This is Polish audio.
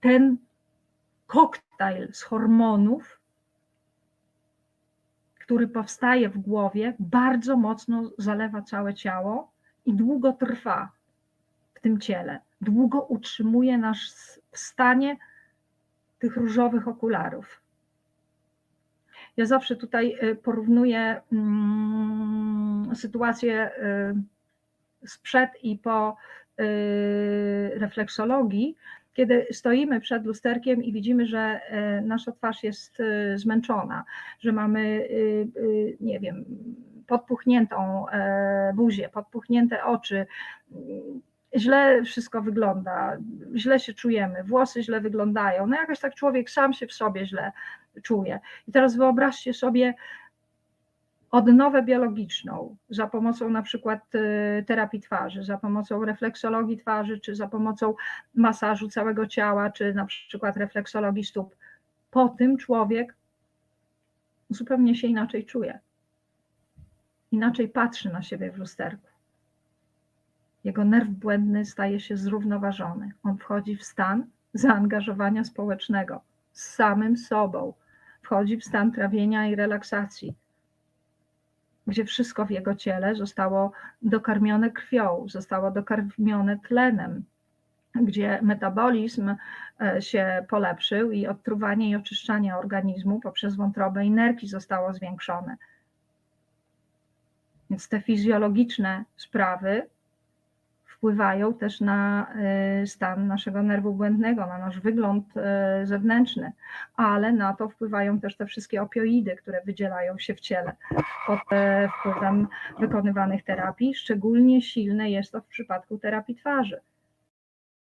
ten koktajl z hormonów, który powstaje w głowie, bardzo mocno zalewa całe ciało i długo trwa w tym ciele. Długo utrzymuje nas w stanie tych różowych okularów. Ja zawsze tutaj y, porównuję mm, sytuację y, sprzed i po y, refleksologii, kiedy stoimy przed lusterkiem i widzimy, że nasza twarz jest zmęczona, że mamy, nie wiem, podpuchniętą buzię, podpuchnięte oczy, źle wszystko wygląda, źle się czujemy, włosy źle wyglądają, no jakoś tak człowiek sam się w sobie źle czuje. I teraz wyobraźcie sobie odnowę biologiczną za pomocą na przykład y, terapii twarzy, za pomocą refleksologii twarzy, czy za pomocą masażu całego ciała, czy na przykład refleksologii stóp. Po tym człowiek zupełnie się inaczej czuje. Inaczej patrzy na siebie w lusterku. Jego nerw błędny staje się zrównoważony. On wchodzi w stan zaangażowania społecznego z samym sobą. Wchodzi w stan trawienia i relaksacji, gdzie wszystko w jego ciele zostało dokarmione krwią, zostało dokarmione tlenem, gdzie metabolizm e, się polepszył i odtruwanie i oczyszczanie organizmu poprzez wątrobę i nerki zostało zwiększone. Więc te fizjologiczne sprawy wpływają też na y, stan naszego nerwu błędnego, na nasz wygląd y, zewnętrzny, ale na to wpływają też te wszystkie opioidy, które wydzielają się w ciele pod e, wpływem wykonywanych terapii. Szczególnie silne jest to w przypadku terapii twarzy